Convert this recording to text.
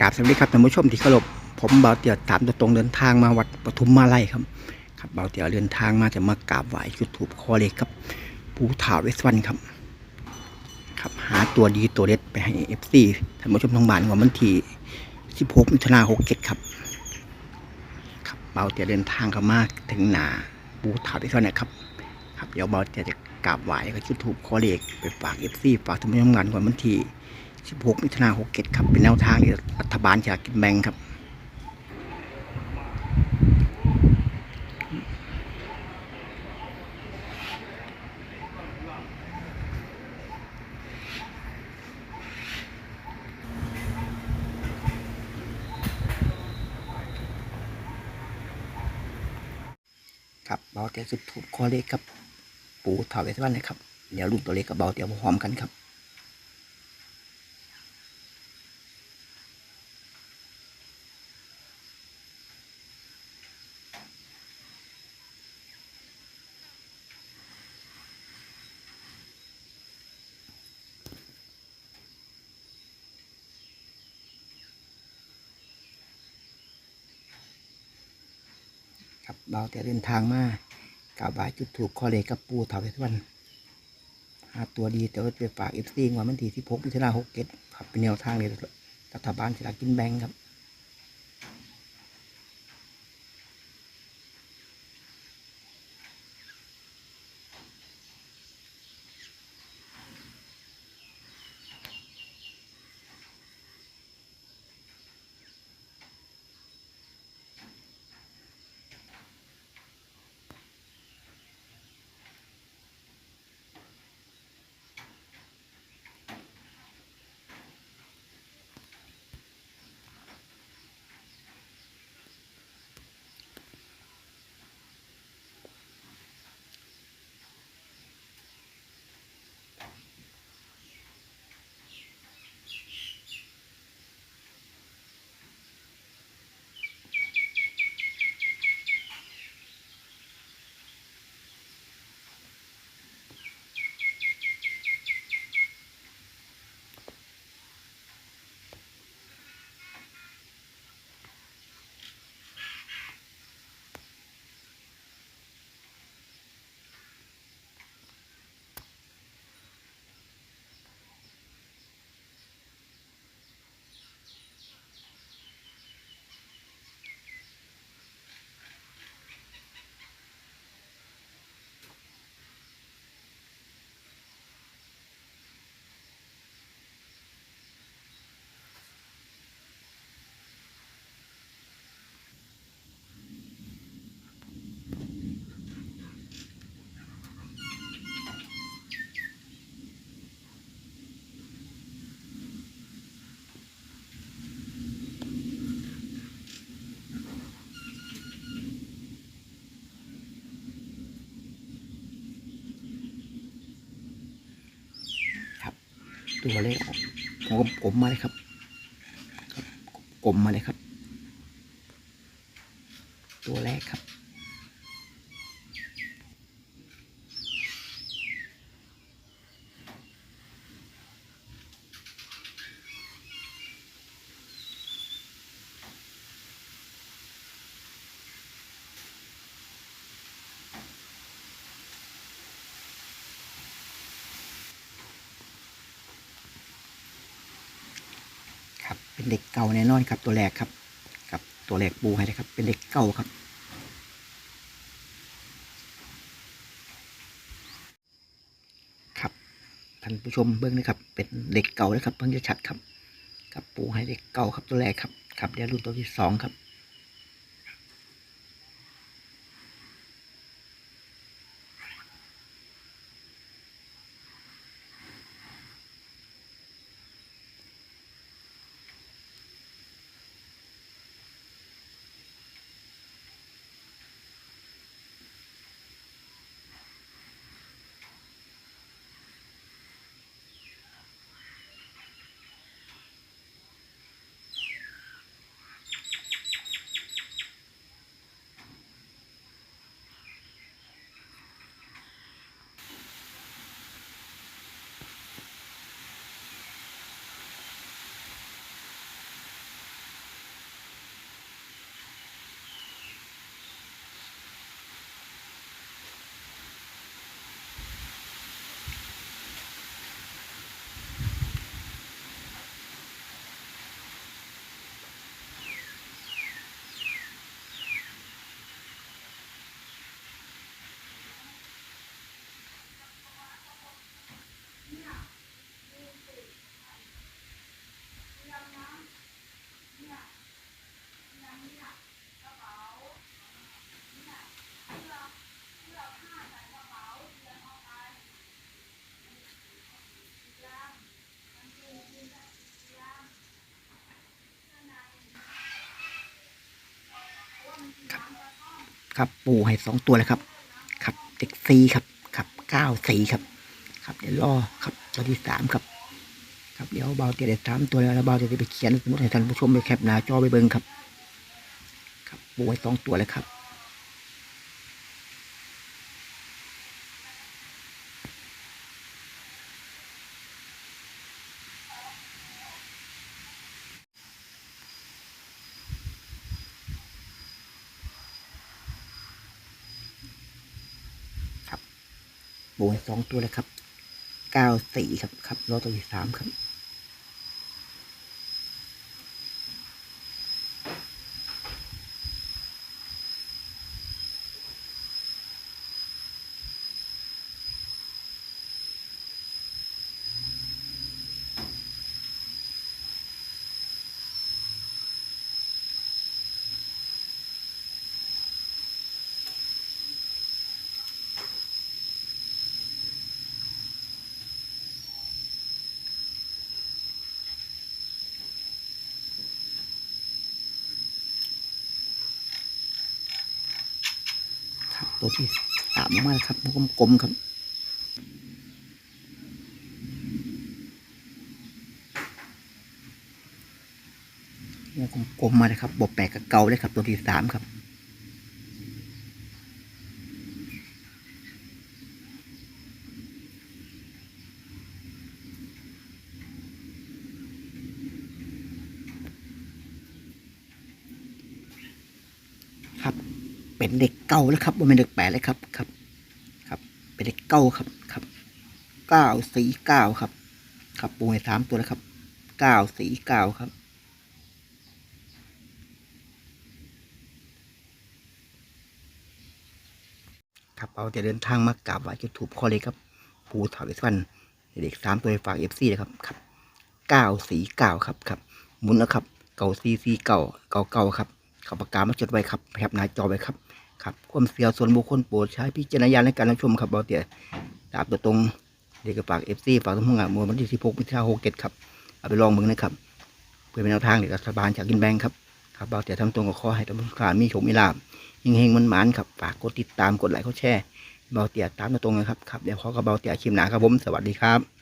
กราบสวัสดีครับท่านผู้ชมที่เคารพผมเบาเตียวตามตรงเดินทางมาวัดปทุมมาไลยครับ ครับเบาเตียวเดินทางมาจะมากราบไหว้จุดถูปคอเล็กครับปูถาวเวสวรรณครับครับ หาตัวดีตัวเด็ดไปให้เอฟซีท่านผู้ชมทางบ้านว่ามันที่16มิถุนายน67ครับ ครับเบาเตียวเดินทางเข้ามาถึงหนาปูถาวเวสวรรณนะครับ ครับเดี๋ยวเบาเตียวจะกราบไหว้กับจุดถูปคอเล็กไปฝากเอฟซีฝากท่านผู้ชมทางบ้านว่ามันที่ 16 มิถุนา67 ครับ เป็นแนวทางที่รัฐบาลจะกินแบงครับ ครับเบาเตียสุดถูกคอเลขครับ ปูถาวเวสวรรณนะครับ เดี๋ยวรูปตัวเลขกับเบาเตียวพร้อมกันครับ ครับเราแต่เดินทางมากราบไหว้จุดถูกคอเลกับปูถาวเวสวรรณหาตัวดีแต่ว่าไปฝากเอฟซีว่ามันทีที่พกมิถุนาหกเกตครับเป็นแนวทางเลยรัฐบาลสลากกินแบงครับ ตัวเลขออกผมก็กลมมาเลยครับกลมมาเลยครับ ตัวแรกครับ เด็กเก่าแน่นอนครับตัวแรกครับกับตัวแรกปูให้นะครับ เป็นเด็กเก่าครับ ครับท่านผู้ชมเบื้องนะครับ เป็นเด็กเก่านะครับเพิ่งจะชัดครับ กับปูให้เด็กเก่าครับตัวแรกครับครับเดี๋ยวรุ่นตัวที่สองครับ ครับปูให้สองตัวเลยครับครับเด็กซีครับครับเก้าสีครับ ครับเดี๋ยวรอครับตัวที่สามครับ ครับเดี๋ยวเบาเตียเด็ดสามตัวแล้วเบาเตียจะไปเขียนสมมติให้ท่านผู้ชมไปแคปหน้าจอไปเบิ่งครับ ครับปูให้สองตัวเลยครับ ปูให้สองตัวเลยครับเก้าสี่ครับ ครับรอตัวที่สามครับ ตัวที่สามมาแล้วครับกลมๆครับเนี่ยกลมๆมาเลยครับบวกแปดกับเกาเลยครับตัวที่สามครับ เป็นเด็กเก่าแล้วครับว่าเป็นเด็กแปดเลยครับครับ ครับ เป็นเด็กเก่าครับครับเก้าสี่เก้าครับ ครับปูให้สามตัวแล้วครับเก้าสี่เก้าครับครับเราจะเดินทางมากราบไหว้จุดถูปข้อเลยครับปูถาวรวันเด็กสามตัวฝากเอฟซีเลยครับครับเก้าสีเก้าครับครับหมุนแล้วครับ เก่าซีซีเก่าเก่าเก่าครับขับปากกามาจดไว้ครับแคปหน้าจอไว้ครับ ครับความเสียส่วนบุคคลโปรดใช้พิจารณญาณในการรับชมครับเราเดี๋ยวตามตัวตรงเด็กกับฝากเอฟซีฝากทั้งห้องอะมวลวันที่สิบหกมิถุนายนหกเจ็ดครับเอาไปลองมึงนะครับ เพื่อเป็นแนวทางเด็กรัฐบาลจากกินแบงครับครับเราเดี๋ยทำตรงกับข้อให้ท่านผู้การมีโชคมีลาภเฮงมันหมานครับฝากกดติดตามกดไลค์กดแชร์เบาเตียตามมาตรงนะครับครับเดี๋ยวขอกระเบาเตียคลิมหนาครับผมสวัสดีครับ